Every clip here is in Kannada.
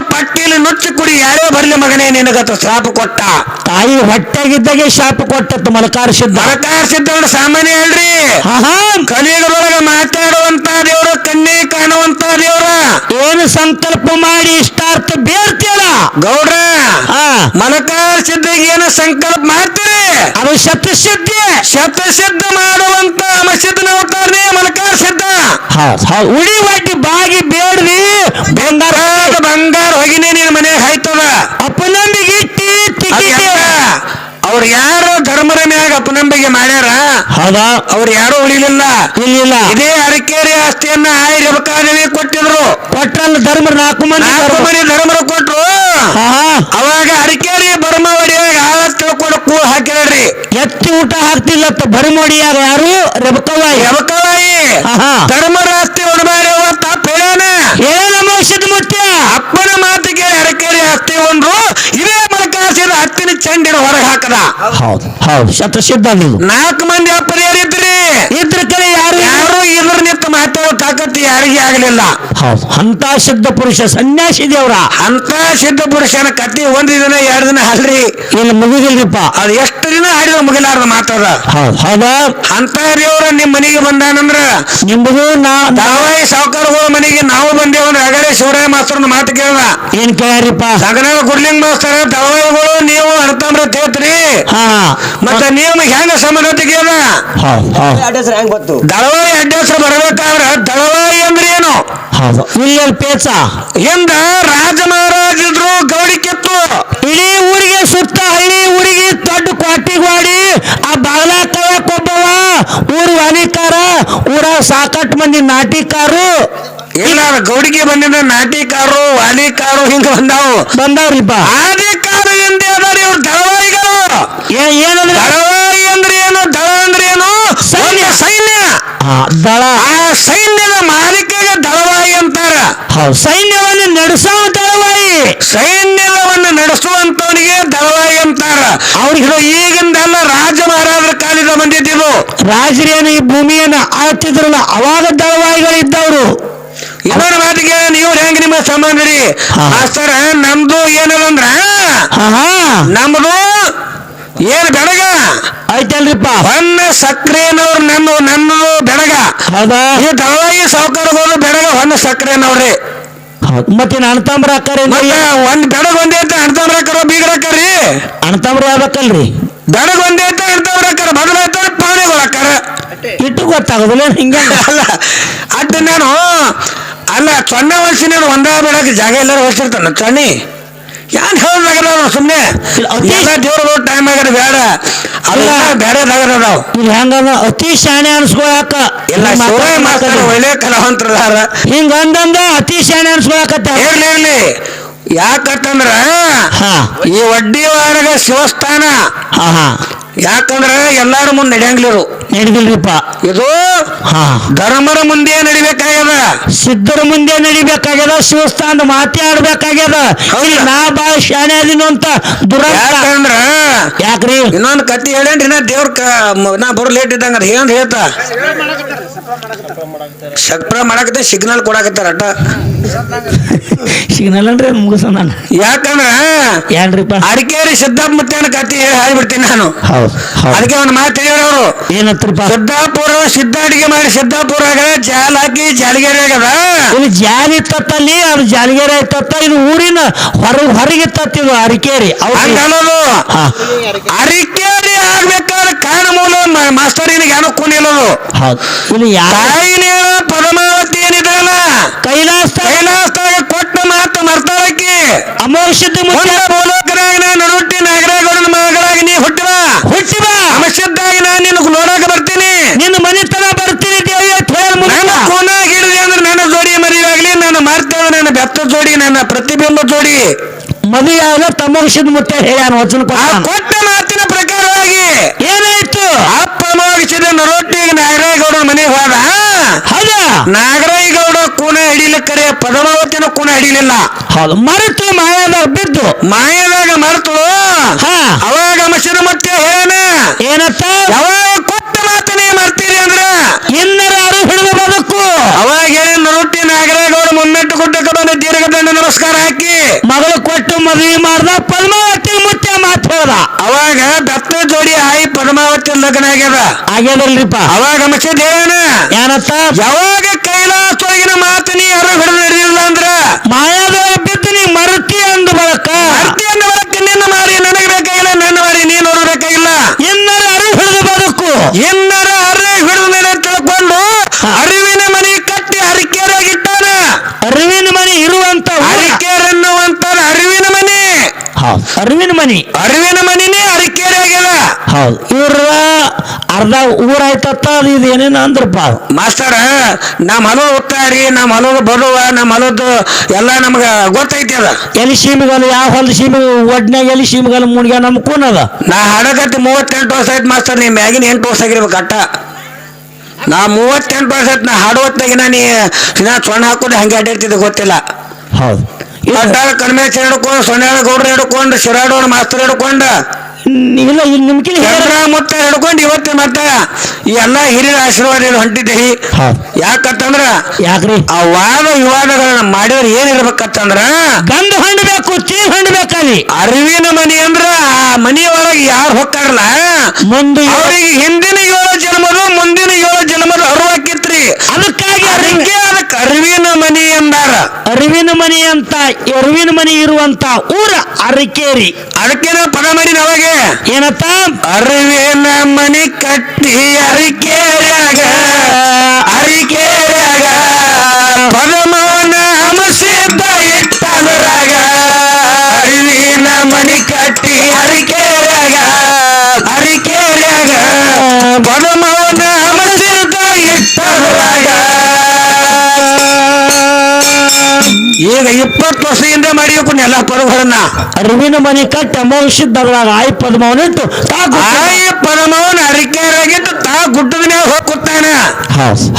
ಪಟ್ಟಿಲಿ ನುಚ್ಚು ಕುಡಿ ಯಾರೋ ಬರ್ಲಿ ಮಗನೇ ನಿನಗತ ಶಾಪ ಕೊಟ್ಟ. ತಾಯಿ ಹೊಟ್ಟೆಗಿದ್ದಾಗೆ ಶಾಪ ಕೊಟ್ಟತ್ತು ಮಲಕಾರ ಸಿದ್ಧ. ಮಲಕಾರ ಸಿದ್ಧ ಸಾಮಾನ್ಯ ಹೇಳ್ರಿ. ಕಲಿಯುಗದೊಳಗ ಮಾತಾಡುವಂತ ದೇವ್ರ ಕಣ್ಣಿ ಕಾಣುವಂತ ದೇವ್ರ. ಏನು ಸಂಕಲ್ಪ ಮಾಡಿ ಇಷ್ಟಾರ್ಥ ಬೇಡ್ತೀಯಲ್ಲ? ಗೌಡ್ರ ಹಾ. ಮಲಕಾರ ಸಿದ್ಧಿಗೆ ಏನು ಸಂಕಲ್ಪ ಮಾಡ್ತೀರಿ? ಅದು ಶತಸಿದ್ಧಿ ಶತಸಿದ್ಧ ಮಾಡುವಂತ ಮಸೀದ್ ಅವತಾರನೇ ಮಲಕಾರ ಸಿದ್ಧ ಉಳಿ ಒಡ್ಡಿ ಬಾಗಿ ಬೇಡ್ರಿ ಬಂಗಾರ ಬಂಗಾರ ಹೋಗಿನೇ ನಿನ್ ಮನೆಗೆ ಹಾಯ್ತದ. ಅಪನಂಬಿಗೆ ಇಟ್ಟಿ ಅವ್ರು ಯಾರು ಧರ್ಮದ ಮ್ಯಾಗ ಅಪನಂಬಿಕೆ ಮಾಡ್ಯಾರ? ಹೌದಾ? ಅವ್ರು ಯಾರು ಉಳಿಲಿಲ್ಲ. ಇಲ್ಲ ಇದೇ ಅರಕೇರಿ ಆಸ್ತಿಯನ್ನ ಹಾಯ್ ರೇವಕಾದೇವಿ ಕೊಟ್ಟಿದ್ರು. ಕೊಟ್ಟಲ್ಲ ಧರ್ಮ ನಾಲ್ಕು ಮನೆ ಧರ್ಮರು ಕೊಟ್ರು ಹಾ ಅವಾಗ ಅರಕೇರಿ ಬರ್ಮ ಒಡೆಯಾಗ ಆಳ ತಿಳ್ಕೊಂಡು ಕೂ ಹಾಕಿದ್ರಿ ಎತ್ತಿ ಊಟ ಹಾಕ್ತಿಲ್ಲತ್ತ ಬರಿಮೋಡಿಯಾಗ ಯಾರು? ರೆಬಕವಾಯಿ ರೆಬಕವಾಯಿ. ಧರ್ಮರಾಸ್ತಿ ಉಣಬಾರ್ಯವ ತಪ್ಪ ಹೇಳ್ಯಾನ ಏನ ಮೋಕ್ಷದ ಮುತ್ಯ ಅಪ್ಪನ ಮಾತಿಗೆ ಅರಕೇರಿ ಆಸ್ತಿ ಒಂದು ಇದೇ ಹತ್ತಿನ ಚಂಡಿನ ಹೊರಗೆ ಹಾಕದ? ಹೌದು ಹೌದು ಶತಸಿದ್ಧ ನೀವು. ನಾಲ್ಕು ಮಂದಿ ಅಪ್ಪರಿಯರಿದ್ರಿ ಇದ್ರ. ಕಡೆ ಯಾರು ಯಾರು ಇದ್ರ ನಿಂತ ಮಾತಾಡೋ ತಾಕತ್ತು ಯಾರಿಗೆ ಆಗಲಿಲ್ಲ. ಹೌದು ಅಂತ ಸಿದ್ಧ ಪುರುಷ ಸನ್ಯಾಸಿ ದೇವ್ರ. ಅಂತ ಸಿದ್ಧ ಪುರುಷನ ಕತ್ತಿ ಒಂದ್ ದಿನ ಎರಡು ದಿನ ಹಲ್ರಿ ಇಲ್ಲಿ ಮುಗಿದಿಲ್ರಿಪ್ಪ. ಅದು ಎಷ್ಟು ದಿನ ಆಡಿದ ಮುಗಿಲಾರ್ದ ಮಾತಾಡ ಹೌದು ಹೌದಾ. ಅಂತ ದೇವ್ರ ನಿಮ್ ಮನೆಗೆ ಬಂದಾನಂದ್ರ? ನಿಂಬುದು ನಾ ದಾವಾಯಿ ಸಾವುಕಾರಗಳ ಮನೆಗೆ ನಾವು ಬಂದೇವಂದ್ರ ಅಗಡೆ ಶಿವರಾಯ ಮಾಸ್ತರ್ನ ಮಾತು ಕೇಳ ಏನ್ ಕೇಳ್ರಿಪ್ಪ ಸಗನ ಗುಡ್ಲಿಂಗ್ ಮಾಸ್ತರ ದವಾಯಿಗಳು ನೀವು ಅರ್ಥಾಮೃತ ಹೇಳ್ತೀರಿ ಹಾ ಮತ್ತ ನೀವು ಹೆಂಗ ಸಮಾನತೆ ತೆಗಿಯೋದ ಹೌದು ಹೌದು ಅಡ್ರೆಸ್ ಹೆಂಗ್ ಗೊತ್ತು? ದಳವಾಯಿ ಅಡ್ರೆಸ್ ಬರ್ಬೇಕಾದ್ರ ದಳವಾಯಿ ಅಂದ್ರೆ ಏನು? ಹೌದು. ಇಲ್ಲಿ ಪೇಚ ಹಿಂದ ರಾಜ ಮಹಾರಾಜ ಇದ್ರು ಗೌಡಿ ಕಿತ್ತು. ಇಡೀ ಊರಿಗೆ ಸುತ್ತ ಹಳ್ಳಿ ಊರಿಗೆ ದೊಡ್ಡ ಕ್ವಾಟಿಗ್ವಾಡಿ ಆ ಬಾಗ್ಲ ಒಬ್ಬವ. ಊರು ವಾಲಿಕಾರ ಊರ ಸಾಕಷ್ಟು ಮಂದಿ ನಾಟಿಕಾರು. ಇಲ್ಲ ಗೌಡಿಗೆ ಬಂದಿದ್ದ ನಾಟಿಕಾರು ವಾಲಿಕಾರು ಹಿಂಗ ಬಂದಾವು. ಬಂದವ್ರಿಪ್ಪ ಆದಿಕಾರ ಸೈನ್ಯವನ್ನು ನಡೆಸೋ ದಳವಾಯಿ. ಸೈನ್ಯವನ್ನು ನಡೆಸುವಂತವನಿಗೆ ದಳವಾಯಿ ಅಂತಾರ. ಅವ್ರಿಗೆ ಈಗಿಂದೆಲ್ಲ ರಾಜ ಮಹಾರಾಜರ ಕಾಲಿದ ಬಂದಿದ್ದು ರಾಜರೇನು ಈ ಭೂಮಿಯನ್ನ ಆಳ್ತಿದ್ರಲ್ಲ ಅವಾಗ ದಳವಾಯಿಗಳು ಇದ್ದವರು ಇನ್ನೊಂದು ಮಾತಿಗೆ ನೀವು ಹೆಂಗ್ ನಿಮ್ಮ ಸಂಬಂಧ ರೀ. ಮಾಸ್ತರ ನಮ್ದು ಹಾ. ನಮ್ದು ಏನ್ ಬೆಳಗ ಐತಲ್ರಿಪ್ಪ ಹೊನ್ನ ಸಕ್ರೆನವ್ರು ನನ್ನ ನನ್ನ ಬೆಳಗ ಹೌದಾ? ಈ ದಳವಾಗಿ ಸಾವುಕಾರಗಳು ಬೆಳಗ ಹೊನ್ನ ಸಕ್ರೆನವ್ರಿ ಮತ್ತೆ ಅಣ್ಣತಂಬ್ರ ಅಕ್ಕಾರೆ ಒಂದ್ ಬೆಡಗ ಒಂದೇ ಅಕ್ಕಾರ ಬೀಗರ ಅಕ್ಕಾರಿ ಅಣತಾಂಬ್ರ ಯಾವ್ದಕ್ಕಲ್ರಿ ಬೆಳಗ್ ಒಂದೇ ಅಂತ ಅಣ್ತಾಮ್ರ ಅಕ್ಕಾರ ಬದಲ ಆಯ್ತಾರೆ ಪಾಣಿಗಳು ಅಕ್ಕಾರ. ಇಟ್ಟು ಗೊತ್ತಾಗೋದಿಲ್ಲ ಹಿಂಗ ಅಲ್ಲ ಅಡ್ಡ ನಾನು ಅಲ್ಲ ಸೊನ್ನೆ ನಾನು ಒಂದ ಬೆಳಗ್ಗೆ ಜಾಗ ಎಲ್ಲರೂ ಹೊಸಿರ್ತಾನ ಚಣ್ಣಿ ಯಾನ್ ಹೇಳ್ದಾಗಲ್ಲ ಸುಮ್ಮನೆ ಅತಿ- ದೇವ್ರ ಆಗದ ಬೇಡ. ಅಲ್ಲ ಬೇಡ ನಾವು. ನೀವು ಹೆಂಗಂದ? ಅತಿ ಶಾಣೆ ಅನ್ಸ್ಕೊಳಕ ಇಲ್ಲ ಶಿವರಾಯ ಮಾಸ್ತರ ಒಳ್ಳೆ ಕಲಾವಂತರದಾರ. ಹಿಂಗ ಅಂದಂದ ಅತಿ ಶಾಣೆ ಅನ್ಸ್ಕೊಳಕತ್ತ. ಇರ್ಲಿ ಇರ್ಲಿ. ಯಾಕಂತಂದ್ರ ಹಾ. ಈ ವಡ್ಡಿ ವಾರಗ ಶಿವಸ್ಥಾನ. ಹಾ ಹಾ. ಯಾಕಂದ್ರ ಎಲ್ಲಾರ ಮುಂದೆ ನಡೆಯಂಗಿಲ್ಲರು. ನಡಿದಿಲ್ರಿಪ್ಪ. ಇದು ಹಾ. ಧರ್ಮರ ಮುಂದೆ ನಡಿಬೇಕಾಗ್ಯದ. ಸಿದ್ಧರ ಮುಂದೆ ನಡಿಬೇಕಾಗ್ಯದ ಶಿವಸ್ಥಾನ ಮಾತಾಡ್ಬೇಕಾಗ್ಯದ ಹೌದಾ? ಇಲ್ಲಿ ನಾ ಬಾಳ ಶಾಣೆ ಅದೀನು ಅಂತ ದುರಂತ. ಯಾಕಂದ್ರ ಯಾಕ್ರಿ? ಇನ್ನೊಂದು ಕತ್ತಿ ಹೇಳೇನ್ರಿ ನಾ ದೇವ್ರ ಕ ಮ- ನಾ ಬರೋ ಲೇಟ್ ಇದ್ದಂಗ ಅದ್. ಏನ್ ಹೇಳ್ತಾ. ಸಕ್ರ ಮಾಡಕತ್ತೆ ಸಿಗ್ನಲ್ ಕೊಡಾಕತ್ತಾರ ಅಟ್ಟ. ಸಿಗ್ನಲ್ ಅಂದ್ರೆ ಮುಗಿಸ ನಾನು. ಯಾಕಂದ್ರ ಏನ್ರಿಪ್ಪ? ಅಡಿಕೇರಿ ಸಿದ್ದಪ್ಪ ಮುತ್ತೇನ ಕತ್ತಿ ಹೇಳಿ ಹಾಡ್ಬಿಡ್ತೀನಿ ನಾನು. ಹೌದು. ಹೌದು. ಅದಕ್ಕೆ ಒಂದು ಮಾತು ಹೇಳಿದ್ರು ಏನತ್ರಪ್ಪ? ಸಿದ್ದಾಪುರ ಸಿದ್ಧ ಅಡಿಗೆ ಮಾಡಿ ಸಿದ್ದಾಪುರಾಗ ಜಾಲ್ ಹಾಕಿ ಜಾಲಿಗೆರೆ ಆಗದ ಇಲ್ಲಿ ಜಾಲಿ ತತ್ತಲ್ಲಿ ಅದು ಜಾಲಿಗೆರೆ ತತ್ತ ಇದು ಊರಿನ ಹೊರ ಹೊರಗೆ ತತ್ತಿದು ಅರಿಕೇರಿ. ಅವ್ರು ಹಾ. ಅರಿಕೇರಿ ಆಗ್ಬೇಕಾದ್ರೆ ಕಾರಣ ಮೂಲ ಮಾಸ್ಟರ್ ಮಾಸ್ತರಿನಿಗೆ ಏನೋ ಕುಣಿಲದು ಇಲ್ಲಿ ಯಾರ ತಾಯಿನೇಳ ಪರಮಾವತಿ ಏನಿದಲ್ಲ ಕೈಲಾಸ ಕೈಲಾಸದಾಗ ಕೊಟ್ಟ ಮಾತು ಮರ್ತಾಳಕ್ಕೆ ಅಮೋಷದ ಮುಖ್ಯ ಮುಂದೆ ಭೂಲೋಕನಾಗ ನಾ ನಡುಟ್ಟಿ ನಾಗರಾಗೌಡನ ಮಗಳಾಗಿ ನೀ ಹುಟ್ಟಿ ಬಾ ಅವಶ್ಯದ್ದಾಗಿ ನಾನು ನಿನ್ನ ನೋಡಕ ಬರ್ತೀನಿ ನಿನ್ನ ಮನೆತನ ಬರ್ತೀನಿ ದೇವಿ ಅಂತ ಹೇಳಿ ನನ್ನ ಮುಗಿದ ಕೋನಾಗ ಹಿಡಿದೆ ಅಂದ್ರೆ ನನ್ನ ಜೋಡಿ ಮರಿವಾಗ್ಲಿ ನನ್ನ ಬೆತ್ತ ಜೋಡಿ ನನ್ನ ಪ್ರತಿಬಿಂಬ ಜೋಡಿ. ಮದುವೆಯಾದ ತಮಗಿಸಿದ ಮುತ್ತೆ ಹೇಳ್ಯಾನ ವಚನ ಕೊಟ್ಟ ಮಾತಿನ ಪ್ರಕಾರವಾಗಿ ಏನಾಯ್ತು? ಅಪ್ಪ ಮೋಗಿಸಿದ ನರೊಟ್ಟಿಗೆ ನಾಗರಾಯಗೌಡನ ಮನೆಗೆ ಹೋದ. ಹೌದಾ? ನಾಗರಾಯಗೌಡ ಕೂನ ಹಿಡಿಲಿಕ್ಕರೆ ಪದ್ಮಾವತಿನ ಕೂನ ಹಿಡಿಲಿಲ್ಲ. ಹೌದು. ಮರೆತು ಮಾಯಾದ ಬಿದ್ದು. ಮಾಯಾದಾಗ ಮರೆತು. ಹಾ. ಅವಾಗ ಮಸಿದ ಮತ್ತೆ ಹೇಳ ಏನತ್ತ? ಯಾವಾಗ ಕೊಟ್ಟ ಮಾತನೇ ಮರ್ತೀರಿ ಅಂದ್ರ ಇನ್ನರಾರು ಹಿಡಿದು ಬದುಕು ಅವಾಗ ಹೇಳಿ ನರೊಟ್ಟಿ ನಾಗರಾಯಗೌಡ ಮುಮ್ಮೆಟ್ಟು ಗುಡ್ಡಕ್ಕೆ ಬಂದು ದೀರ್ಘದಂಡ ನಮಸ್ಕಾರ ಹಾಕಿ ಮಗಳು ಕೊಟ್ಟು ಮದುವೆ ಮಾಡ್ದ ಪದ್ಮಾವತಿ ಮುತ್ಯ ಮಾತು ಹೋದ ಅವಾಗ ದತ್ತ ಜೋಡಿ ಆಯಿ ಪದ್ಮಾವತಿ ಲಗ್ನ ಆಗ್ಯದ. ಆಗ್ಯದಲ್ರಿಪ್ಪ. ಅವಾಗ ಮಸೀದ್ ಹೇಳಣ ಏನತ್ತ? ಯಾವಾಗ ಕೈಲಾಸೊಳಗಿನ ಮಾತು ನೀ ಯಾರು ಹಿಡಿದು ನಡೆದಿಲ್ಲ ಅಂದ್ರ? ಮಾಯಾದೊಳ ಬಿದ್ದು ನೀ ಮರುತಿ ಅಂದ ಬಳಕ. ಮರ್ತಿ ಅಂದು ಬಳಕ ನಿನ್ನ ಮಾರಿ ನನಗೆ ಬೇಕಾಗಿಲ್ಲ ನನ್ನ ಮಾರಿ ನೀ ಬೇಕಾಗಿಲ್ಲ. ಇನ್ನರ ಅರಿ ಹಿಡಿದು ಬದುಕು. ಇನ್ನರ ಅರೆ ಹಿಡಿದು ಮೇಲೆ ತಿಳ್ಕೊಂಡು ಅರಿವಿನ ಮನೆ ಕಟ್ಟಿ ಅರಿಕೆರಾಗಿಟ್ಟಾನ ಅರಿವಿನ ಮನೆ ಇರುವಂತ ಊರ. ಅರಿಕೆರನ್ನುವಂತಾರ ಅರಿವಿನ ಮನೆ ಹೌದು. ಅರಿವಿನ ಮನಿ. ಅರಿವಿನ ಮನಿನೇ ಅರಕೇರಿ ಆಗ್ಯದ. ಹೌದು. ಇವ್ರ ಅರ್ಧ ಊರಾಯ್ತತ್ತ ಅದು ಇದು ಏನೇನು ಅಂದ್ರಪ್ಪ ಮಾಸ್ತರ ನಮ್ಮ ಹಲೋ ಉತ್ತಾರಿ ನಮ್ಮ ಹಲೋದು ಬರುವ ನಮ್ಮ ಹಲೋದು ಎಲ್ಲ ನಮ್ಗೆ ಗೊತ್ತೈತಿ ಅದ. ಎಲ್ಲಿ ಸೀಮೆಗಲ್ ಯಾವ ಹೊಲದ ಸೀಮೆ ಒಡ್ನ್ಯಾಗ ಎಲ್ಲಿ ಸೀಮೆಗಲು ಮುಣ್ಗ್ಯ ನಮ್ ಕೂನದ ನಾ ಹಾಡಕತ್ತಿ ಮೂವತ್ತೆಂಟು ವರ್ಷ ಆಯ್ತು ಮಾಸ್ತರ್ ನಿಮ್ಮ ಮ್ಯಾಗಿನ ಎಂಟು ವರ್ಷ ಆಗಿರ್ಬೇಕು ಅಟ್ಟ. ನಾ ಮೂವತ್ತೆಂಟು ವರ್ಷ ಆಯ್ತು ನಾ ಹಾಡುವತ್ತಾಗಿನ ನೀ ನಾ ಸೊಣ್ಣ ಹಾಕೊಂಡು ಹಂಗೆ ಅಡ್ಡಿರ್ತಿದ್ದೆ ಗೊತ್ತಿಲ್ಲ. ಹೌದು. ಕಡಿಮೆ ಹಿಡ್ಕೊಂಡು ಸೊನ್ನೆ ಗೌಡ್ರ ಹಿಡ್ಕೊಂಡು ಶಿರಾಡೋಣ ಮಾಸ್ತರ್ ಹಿಡ್ಕೊಂಡು ಇಲ್ಲ ಇಲ್ಲಿ ನಿಮ್ಕಿನ ಎಲ್ಲ ಮುತ್ತ ಹಿಡ್ಕೊಂಡು ಇವತ್ತು ಮತ್ತ ಈ ಎಲ್ಲ ಹಿರಿಯರ ಆಶೀರ್ವಾದ ಹೊಂಟಿದ್ದೆ ಯಾಕಂತಂದ್ರ ಯಾಕ್ರಿ? ಆ ವಾದ ವಿವಾದಗಳನ್ನ ಮಾಡಿದ್ರೆ ಏನಿರ್ಬೇಕಂತಂದ್ರ ಗಂಧ ಹೊಂಡಬೇಕು ಚೀಲ್ ಹೊಂಡಬೇಕಲ್ಲಿ ಅರಿವಿನ ಮನಿ ಅಂದ್ರ ಆ ಮನೆಯೊಳಗೆ ಯಾರು ಹೊಕ್ಕಾರಲ್ಲ? ಮುಂದೆ ಅವ್ರಿಗೆ ಹಿಂದಿನ ಏಳು ಜನ್ಮದ ಮುಂದಿನ ಏಳು ಜನ್ಮದ ಅರಿವಾಕಿತ್ರಿ. ಅದಕ್ಕಾಗಿ ಅದಕ್ಕೆ ಅದಕ್ಕೆ ಅರಿವಿನ ಮನಿ ಅಂದಾರ. ಅರಿವಿನ ಮನಿ ಅಂತ ಅರಿವಿನ ಮನಿ ಇರುವಂತ ಊರ ಅರಿಕೇರಿ. ಅದಕ್ಕೆ ನಾ ಪದ ಮಾಡಿ ಅವಾಗೆ ಏನತ್ತ ಅರಿವಿನ ಮನಿ ಕಟ್ಟಿ ಅರಿಕೆಯಾಗ ಅರಿಕೆಯಾಗ ಪದಮವನ ಹಮಸಿದ್ದ ಇಟ್ಟನರಾಗ ಅರಿವಿನ ಮನಿ ಕಟ್ಟಿ ಅರಿಕೆಯಾಗ ಅರಿಕೆಯಾಗ ಪದಮವನ ಹಮಸಿದ್ದ ಇಟ್ಟನರಾಗ ಈಗ ಇಪ್ಪತ್ತು ವರ್ಷದಿಂದ ಮಾಡಿಬೇಕು ಎಲ್ಲ ಪದಗಳನ್ನ ಅರಿವಿನ ಮನೆ ಕಟ್ಟ ಅಮೌಷಿದ್ದಾಗ ಆಯ್ ಪದ್ಮವನಿಟ್ಟು ಆಯ ಪರಮವನ ಅರಿಕೆಯಾಗಿದ್ದು ತಾ ಗುಡ್ಡದ ಮೇಲೆ ಹೋಗಿ ಕೂತಾನ.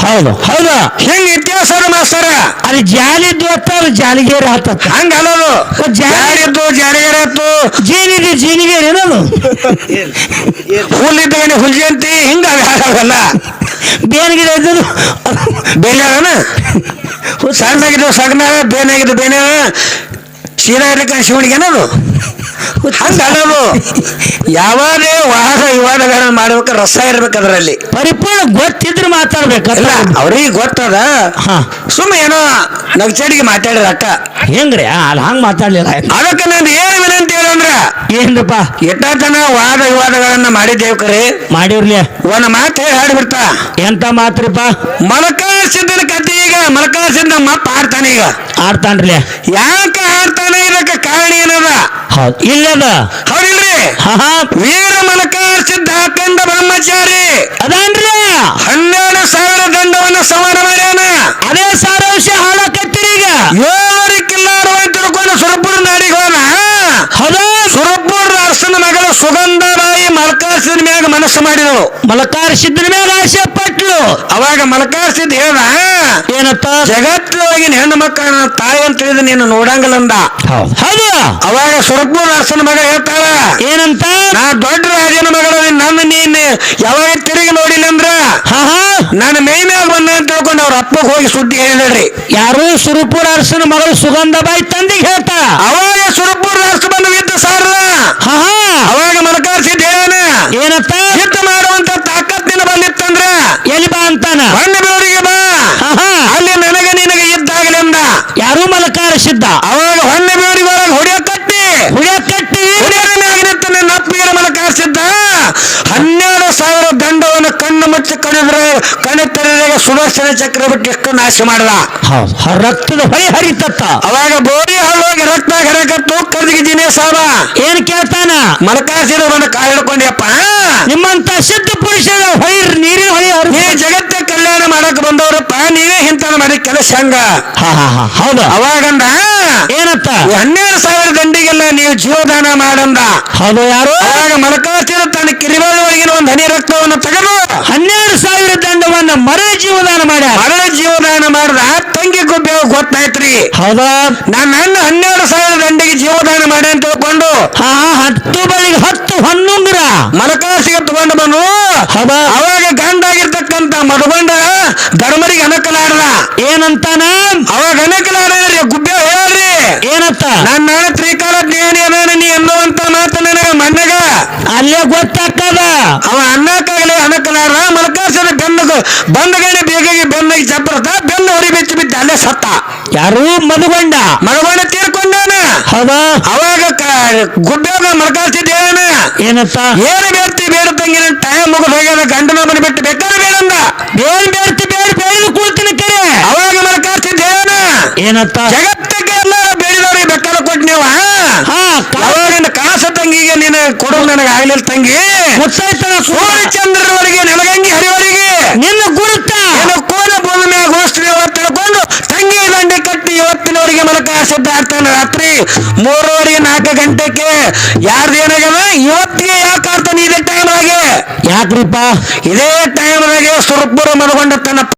ಹೌದು. ಹೌದು. ಹಿಂಗ ಇತಿಹಾಸ ಮಾಸ್ತರ? ಅಲ್ಲಿ ಜಾಲಿ ಅದು ಜಾಲಿಗೇರಿ ಹತ್ತತ್ತ. ಹಂಗ ಅಲ್ಲದು ಇದ್ದು ಜಾಲಿಗೇರಿ ಜಾರಿಗಾರತ್ತು ಜೀನಿಗೆ ಜೀನಿಗೇರಿ ಏನದು? ಹುಲ್ಜಂತಿ ಹಿಂಗ ಬೇನ್ ಬೇನಿಗೆ ಇದ್ದದು ಬೇನೆ ಅದನ ಸಣ್ಣಾಗಿದ್ದು ಸಣ್ಣ ಬೇನಾಗಿದ್ದು ಬೇನೆ ಸೀದಾ ಇರಕ್ಕೆ ಶಿವನಿಗೆ ಏನದು ಹಂಗ ಯಾವಾಗೇ ವಾದ ವಿವಾದಗಳನ್ನು ಮಾಡ್ಬೇಕು ರಸ ಇರ್ಬೇಕು ಅದರಲ್ಲಿ. ಪರಿಪೂರ್ಣ ಗೊತ್ತಿದ್ರೆ ಮಾತಾಡ್ಬೇಕಲ್ಲ ಅವ್ರಿಗೆ ಗೊತ್ತದ. ಸುಮ್ಮನೆ ಸುಮ್ಮ ಏನೋ ನಗ್ಚಡಿಗೆ ಮಾತಾಡಿದ ಅಕ್ಕ. ಹೆಂಗ್ರಿ? ಅಲ್ಲಿ ಹಂಗ ಮಾತಾಡ್ಲಿಲ್ಲ. ಅದಕ್ಕೆ ನಾನು ಏನು ವಿನಂತಿ ಹೇಳಂದ್ರ ಏನ್ರಪ್ಪ? ಎಟ್ಟತನ ವಾದ ವಿವಾದಗಳನ್ನ ಮಾಡಿದ್ದೇವು ಕರೆ. ಮಾಡಿರ್ಲಿ. ಒಂದ್ ಮಾತು ಹೇಳಿ ಹಾಡ್ಬಿಡ್ತಾ. ಎಂತ ಮಾತ್ರಿಪ್ಪ? ಮಲಕಾಸಿಂದ ಕತೆ ಈಗ ಮಲಕಾಸಿದ್ದ ಮಪ್ಪ ಆಡ್ತಾನೆ ಈಗ. ಆಡ್ತಾನ್ರಿ ಯಾಕೆ ಆಡ್ತಾನೆ ಇದಕ್ಕೆ ಕಾರಣ ಏನದ? ಇಲ್ಲದ. ಹೌದಿಲ್ರಿ? ವೀರ ಮಲಕಾರ ಸಿದ್ಧ ಕಂಡ ಬ್ರಹ್ಮಚಾರಿ ಅದಾನ್ರಿ. ಹನ್ನೆರಡು ಸಾವಿರ ದಂಡವನ್ನ ಸಮಾನ ಮಾಡ್ಯಾನ ಅದೇ ಸಾರಾಂಶ ಹಾಳಾಕತ್ತೀರಿ ಈಗ ಏಳರಿ ಕಿಲ್ಲಾರು ತಿಳ್ಕೊಂಡು ಸುರಪುರ ನಾಡಿಗೆ ಹೋದ ಹೌದು ಸುರಪುರ ಅರಸನ ಮಗಳು ಸುಗಂಧರಾಯಿ ಮಲ್ಕಾಸಿದ ಮನಸ್ಸು ಮಾಡಿದಳು. ಮಲಕಾರ ಸಿದ್ಧನ ಮೇಲೆ ಆಸೆ ಪಟ್ಲು. ಅವಾಗ ಮಲಕಾರ್ಸಿದ್ ಹೇಳ ಏನತ್ತ? ಜಗತ್ತಿನೊಳಗಿನ ಹೆಣ್ಣು ಮಕ್ಕಳ ತಾಯಿ ಅಂತ ಹೇಳಿದ ನೀನು ನೋಡಂಗಲಂದ ಹೌದು. ಅವಾಗ ಸುರಪುರ ಅರಸನ ಮಗ ಹೇಳ್ತಾಳ ಏನಂತ? ನಾ ದೊಡ್ಡ ರಾಜನ ಮಗಳು ನನ್ನ ನೀನ್ ಯಾವಾಗ ತಿರುಗಿ ನೋಡಿಲ್ಲ ಅಂದ್ರ ನನ್ನ ಮೈ ಮ್ಯಾಗ ಬಂದ ಅಂತ ತಿಳ್ಕೊಂಡು ಅವ್ರ ಅಪ್ಪ ಹೋಗಿ ಸುದ್ದಿ ಹೇಳಿದ್ರಿ. ಯಾರು? ಸುರಪುರ ಅರಸನ ಮಗಳು ಸುಗಂಧಬಾಯಿ ತಂದಿಗೆ ಹೇಳ್ತಾ. ಅವಾಗ ಸುರಪುರ ಅರಸ ಬಂದ ಇದ್ದ ಸಾರ ಅವಾಗ ಮಲಕಾರ ಹೇಳನ ಏನತ್ತ ಯುದ್ಧ ಮಾಡುವಂತ ತಾಕತ್ತಿನ ಬಂದಿತ್ತಂದ್ರ ಎಲ್ಲಿ ಬಾ ಅಂತಾನ? ಬಣ್ಣ ಬೆಳವರಿಗೆ ಬಾ ಅಲ್ಲಿ ನನಗೆ ನಿನಗೆ ಇದ್ದಾಗಲಿ ಅಂದ. ಯಾರು ಮಲಕಾರ ಸಿದ್ಧ ಅವಾಗ ಹೊಣ್ಣೆ ಬೆಳವರಿಗೆ ಒಳಗೆ ಹೊಡಿಯ ಕಟ್ಟಿ ಹುಡಿಯ ಕಟ್ಟಿ ನನ್ನ ಅಪ್ಪಿಗೆ ಮಲಕಾಸಿದ್ದ ಹನ್ನೆರಡು ಸಾವಿರ ದಂಡವನ್ನು ಕಣ್ಣು ಮುಚ್ಚಿ ಕಡಿದ್ರೆ ಕಣ್ಣು ತೆರೆದಾಗ ಸುದರ್ಶನ ಚಕ್ರವರ್ತಿ ಎಷ್ಟು ನಾಶ ಮಾಡದ. ರಕ್ತದ ಹೊಳೆ ಹರಿತತ್ತ. ಅವಾಗ ಬೋರಿ ಹಳ್ಳೋಗಿ ರಕ್ತ ಹರಕತ್ತು ಕರ್ದಿಗೆ ಸಾಬ. ಸಾವ ಏನ್ ಕೇಳ್ತಾನ? ಮಲಕಾಸಿದ ಒಂದು ಕಾಯಿ ಹಿಡ್ಕೊಂಡ್ಯಪ್ಪ. ನಿಮ್ಮಂತ ಸಿದ್ಧ ಪುರುಷರ ಹೊಯ್ ನೀರಿನ ಹೊಳಿ ಹರಿ ನೀ ಜಗತ್ತ ಕಲ್ಯಾಣ ಮಾಡಕ್ ಬಂದವರಪ್ಪ. ನೀವೇ ಹಿಂತನ ಮಾಡಿ ಕೆಲಸ ಹಂಗ. ಹಾ ಹಾ ಹಾ. ಹೌದು. ಅವಾಗಂದ ಏನತ್ತ? ಹನ್ನೆರಡು ಸಾವಿರ ದಂಡಿಗೆಲ್ಲ ನೀವು ಜೀವದಾನ ಮಾಡಂದ. ಹೌದು ಯಾರು? ಅವಾಗ ಮಲಕಾಸಿದ ತನ್ನ ಕಿರಿಬಾಳೊಳಗಿನ ಒಂದು ಹನಿ ರಕ್ತವನ್ನು ತೆಗೆದು ಹನ್ನೆರಡು ಸಾವಿರ ದಂಡವನ್ನ ಮರ ಜೀವದಾನ ಮಾಡ್ಯಾರ. ಮರಳ ಜೀವದಾನ ಮಾಡಿದ ತಂಗಿ ಗುಬ್ಬೆ ಗೊತ್ತಾಯ್ತ್ರಿ? ಹೌದಾ? ನಾನು ನನ್ನ ಹನ್ನೆರಡು ಸಾವಿರ ದಂಡಿಗೆ ಜೀವದಾನ ಮಾಡಿ ಅಂತ ತಿಳ್ಕೊಂಡು ಹಾ ಹತ್ತು ಬಳಿ ಹತ್ತು ಹನ್ನೊಂದರ. ಮಲಕಾಸಿಗೆ ತಗೊಂಡು ಬಂದು ಹೌದಾ? ಅವಾಗ ಗಂಡಾಗಿರ್ತಕ್ಕಂತ ಮಡಗೊಂಡ ಧರ್ಮರಿಗೆ ಅನಕಲಾಡ್ದ. ಏನಂತಾನ? ಅವಾಗ ಅನಕಲಾಡ್ರಿ ಗುಬ್ಬೆ ಹೇಳ್ರಿ? ಏನತ್ತ ನನ್ನ ತ್ರಿಕಾಲ ಜ್ಞಾನಿ ಅದಾನ ನೀ ಅನ್ನುವಂತ ಮಾತು ನನಗ ಅಣ್ಣಗ ಅಲ್ಲೇ ಗೊತ್ತಾಗ್ತದ. ಅವ ಅನ್ನಕ್ಕಾಗಲಿ ಅನಕಲಾರ ಮಲಕಾಸನ ಬೆನ್ನಗ ಬಂದಗಣೆ ಬೇಗಗೆ ಬೆನ್ನಗೆ ಚಪ್ಪರತ ಬೆನ್ನು ಹೊರಿ ಬೆಚ್ಚಿ ಬಿದ್ದ ಅಲ್ಲೇ ಸತ್ತ. ಯಾರು? ಮದುಗೊಂಡ ಮದುಗೊಂಡ ತೀರ್ಕೊಂಡಾನ ಹೌದಾ? ಅವಾಗ ಗುಡ್ಡಾಗ ಮಲಕಾಸಿದ್ದೇನ ಏನಪ್ಪ ಏನು ಬೇಡ್ತಿ ಬೇಡ ತಂಗಿನ ಟೈಮ್ ಮುಗಿದ ಹೋಗ್ಯದ ಗಂಡನ ಮನೆ ಬಿಟ್ಟು ಬೇಕಾದ್ರೆ ಬೇಡಂದ. ಬೇಡ ಬೇಡ್ತಿ ಬೇಡ ಬೇಡ ಕೂಳ್ತೀನಿ ಕರೆ. ಅವಾಗ ಮಲಕಾಸಿದ್ದೇನ ಏನತ್ತ? ಜಗತ್ತಿಗೆ ಎಲ್ಲ ಬೇಡಿದವ್ರಿಗೆ ಬೇಕಾದ ಕೊಟ್ಟು ನೀವು. ಕಾಸ ತಂಗಿಗೆ ನೀನು ಕೊಡು ನನಗೆ ಆಗ್ಲಿಲ್ಲ ತಂಗಿ? ಗೊತ್ತಾಯ್ತದ ಸೂರ್ಯಚಂದ್ರವರಿಗೆ ನೆಲಗಂಗಿ ಹರಿವರಿಗೆ. ನಿನ್ನ ಗುರುತ. ಕೋನ ಭೂಮಿ ಗೋಷ್ಠಿ ತಿಳ್ಕೊಂಡು ತಂಗಿ ದಂಡೆ ಕಟ್ಟಿ ಇವತ್ತಿನವರಿಗೆ ಮಲಕ ಆಗ್ತಾನೆ ರಾತ್ರಿ ಮೂರುವರೆಗೆ ನಾಲ್ಕು ಗಂಟೆಗೆ. ಯಾರ್ದು ಏನಾಗ್ಯದ? ಇವತ್ತಿಗೆ ಯಾಕೆ ಆಡ್ತಾನೆ ಇದೇ ಟೈಮ್ ಆಗಿ ಯಾಕ್ರಿಪ್ಪ? ಇದೇ ಟೈಮ್ ಆಗಿ ಸುರಪುರ ಮಲಗೊಂಡ ತನ್ನ